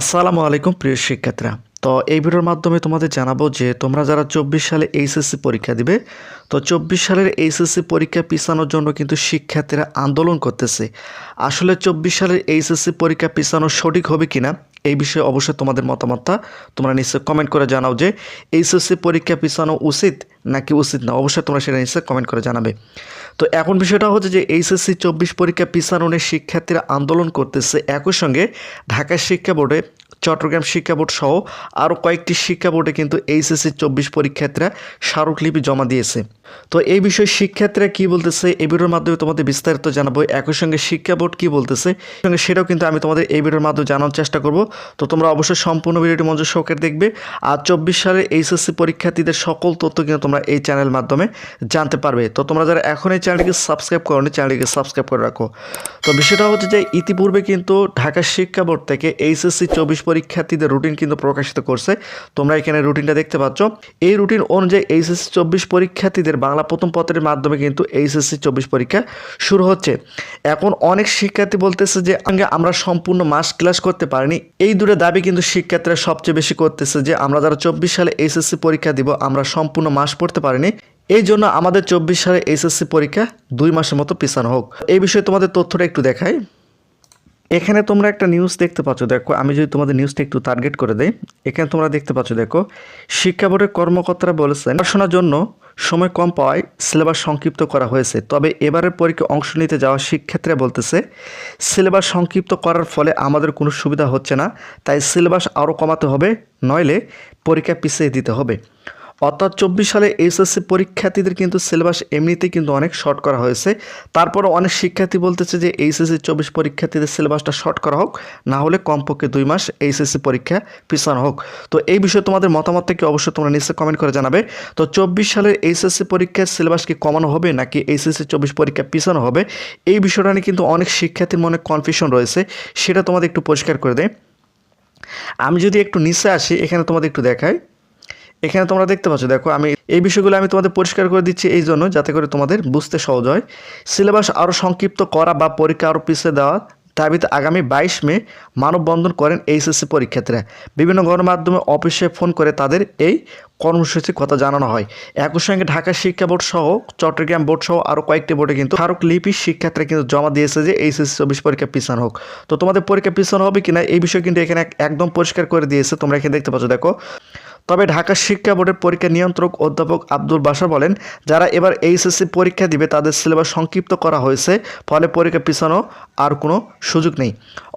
আসসালামু আলাইকুম, প্রিয় শিক্ষার্থীরা। তো এই ভিডিওর মাধ্যমে তোমাদের জানাব যে তোমরা যারা চব্বিশ সালে এইচএসসি পরীক্ষা দিবে, তো চব্বিশ সালের এইচএসসি পরীক্ষা পিছানোর জন্য কিন্তু শিক্ষার্থীরা আন্দোলন করতেছে। আসলে চব্বিশ সালের এইচএসসি পরীক্ষা পিছানো সঠিক হবে কিনা, এই বিষয়ে অবশ্যই তোমাদের মতামতটা তোমরা নিশ্চয়ই কমেন্ট করে জানাও যে এইচএসসি পরীক্ষা পিছানো উচিত নাকি উচিত না? অবশ্যই তোমরা সেটা নিশ্চয়ই কমেন্ট করে জানাবে। তো এখন বিষয়টা হচ্ছে যে এইচএসসি চব্বিশ পরীক্ষা পিছানো নিয়ে শিক্ষার্থীরা আন্দোলন করতেছে। একই সঙ্গে ঢাকা শিক্ষা বোর্ডে, চট্টগ্রাম শিক্ষা বোর্ড সহ আরও কয়েকটি শিক্ষা বোর্ডে কিন্তু এইচএসসি চব্বিশ পরীক্ষার্থীরা স্মারকলিপি জমা দিয়েছে। তো এই বিষয়ে শিক্ষার্থীরা কী বলতেছে? এই ভিডিওর মাধ্যমে তোমাদের বিস্তারিত জানাব। একই সঙ্গে শিক্ষা বোর্ড কী বলতেছে? সঙ্গে সেটাও কিন্তু আমি তোমাদের এই ভিডিওর মাধ্যমে জানার চেষ্টা করব। তো তোমরা অবশ্যই সম্পূর্ণ ভিডিওটি মঞ্জুর সহকারে দেখবে। আর চব্বিশ সালের এইচএসসি পরীক্ষার্থীদের সকল তথ্য কিন্তু তোমরা এই চ্যানেল মাধ্যমে জানতে পারবে। তো তোমরা যারা এখন এই চ্যানেলটিকে সাবস্ক্রাইব করোনি, চ্যানেলটিকে সাবস্ক্রাইব করে রাখো। তো বিষয়টা হচ্ছে যে, ইতিপূর্বে কিন্তু ঢাকা শিক্ষা বোর্ড থেকে এইচএসসি চব্বিশ পরীক্ষার্থীদের রুটিন কিন্তু প্রকাশিত করছে। তোমরা এখানে রুটিনটা দেখতে পাচ্ছ। এই রুটিন অনুযায়ী এইচএসসি চব্বিশ পরীক্ষার্থীদের বাংলা প্রথম পত্রের মাধ্যমে কিন্তু এইচএসসি চব্বিশ পরীক্ষা শুরু হচ্ছে। এখন অনেক শিক্ষার্থী বলতেছে যে আমরা সম্পূর্ণ মাস ক্লাস করতে পারিনি। এই দুটো দাবি কিন্তু শিক্ষার্থীরা সবচেয়ে বেশি করতেছে যে, আমরা যারা চব্বিশ সালে এইচএসসি পরীক্ষা দিব, আমরা সম্পূর্ণ মাস পড়তে পারিনি। এই জন্য আমাদের চব্বিশ সালে এইচএসসি পরীক্ষা দুই মাসের মতো পিছানো হোক। এই বিষয়ে তোমাদের তথ্যটা একটু দেখাই। এখানে তোমরা একটা নিউজ দেখতে পাচ্ছ, দেখো, আমি যদি তোমাদের নিউজটা একটু টার্গেট করে দেই, এখানে তোমরা দেখতে পাচ্ছ, দেখো, শিক্ষা বোর্ডের কর্মকর্তারা বলেছেন, পড়াশোনার জন্য সময় কম পাওয়ায় সিলেবাস সংক্ষিপ্ত করা হয়েছে। তবে এবারের পরীক্ষা অংশ নিতে যাওয়া শিক্ষার্থীরা বলতেছে সিলেবাস সংক্ষিপ্ত করার ফলে আমাদের কোনো সুবিধা হচ্ছে না, তাই সিলেবাস আরও কমাতে হবে, নইলে পরীক্ষা পিছিয়ে দিতে হবে। অর্থাৎ চব্বিশ সালে এইচএসসি পরীক্ষার্থীদের কিন্তু সিলেবাস এমনিতেই কিন্তু অনেক শর্ট করা হয়েছে। তারপরও অনেক শিক্ষার্থী বলতেছে যে এইচএসসি চব্বিশ পরীক্ষার্থীদের সিলেবাসটা শর্ট করা হোক, না হলে কমপক্ষে দুই মাস এইচএসসি পরীক্ষা পিছানো হোক। তো এই বিষয়ে তোমাদের মতামত থেকে অবশ্যই তোমরা নিশ্চয়ই কমেন্ট করে জানাবে। তো চব্বিশ সালের এইচএসসি পরীক্ষার সিলেবাস কি কমানো হবে, নাকি এইচএসসি চব্বিশ পরীক্ষা পিছানো হবে? এই বিষয়টা নিয়ে কিন্তু অনেক শিক্ষার্থীর মনে কনফিউশন রয়েছে, সেটা তোমাদের একটু পরিষ্কার করে দেয় আমি যদি একটু নিচে আসি, এখানে তোমাদের একটু দেখাই। এখানে তোমরা দেখতে পাচ্ছ, দেখো, আমি এই বিষয়গুলো আমি তোমাদের পরিষ্কার করে দিচ্ছি এই জন্য, যাতে করে তোমাদের বুঝতে সহজ হয়। সিলেবাস আরও সংক্ষিপ্ত করা বা পরীক্ষা আরও পিছিয়ে দেওয়া দাবিতে আগামী বাইশ মে মানববন্ধন করেন এইচএসসি পরীক্ষার্থীরা। বিভিন্ন গণমাধ্যমে অফিসে ফোন করে তাদের এই কর্মসূচির কথা জানানো হয়। একই সঙ্গে ঢাকা শিক্ষা বোর্ড সহ চট্টগ্রাম বোর্ড সহ আরও কয়েকটি বোর্ডে কিন্তু স্মারক লিপি শিক্ষার্থীরা কিন্তু জমা দিয়েছে যে এইচএসসি চব্বিশ পরীক্ষা পিছানো হোক। তো তোমাদের পরীক্ষা পিছানো হবে কিনা, এই বিষয়ে কিন্তু এখানে একদম পরিষ্কার করে দিয়েছে, তোমরা এখানে দেখতে পাচ্ছ, দেখো। তবে ঢাকা শিক্ষা বোর্ডের পরীক্ষা নিয়ন্ত্রক অধ্যাপক আব্দুল বাসা বলেন, যারা এবার এইচএসসি পরীক্ষা দিবে তাদের সিলেবাস সংক্ষিপ্ত করা হয়েছে, ফলে পরীক্ষা পিছানো আর কোনো সুযোগ নেই।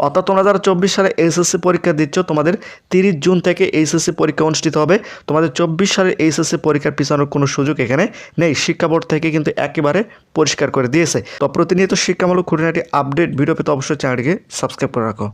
অর্থাৎ তোমরা যারা চব্বিশ সালে এইচএসসি পরীক্ষা দিচ্ছ, তোমাদের তিরিশ জুন থেকে এইচএসসি পরীক্ষা অনুষ্ঠিত হবে। তোমাদের চব্বিশ সালের এইচএসসি পরীক্ষার পিছানোর কোনো সুযোগ এখানে নেই। শিক্ষা বোর্ড থেকে কিন্তু একেবারে পরিষ্কার করে দিয়েছে। তো প্রতিনিয়ত শিক্ষামূলক খুঁটিনাটি আপডেট ভিডিও পেতে অবশ্যই চ্যানেলটিকে সাবস্ক্রাইব করে রাখো।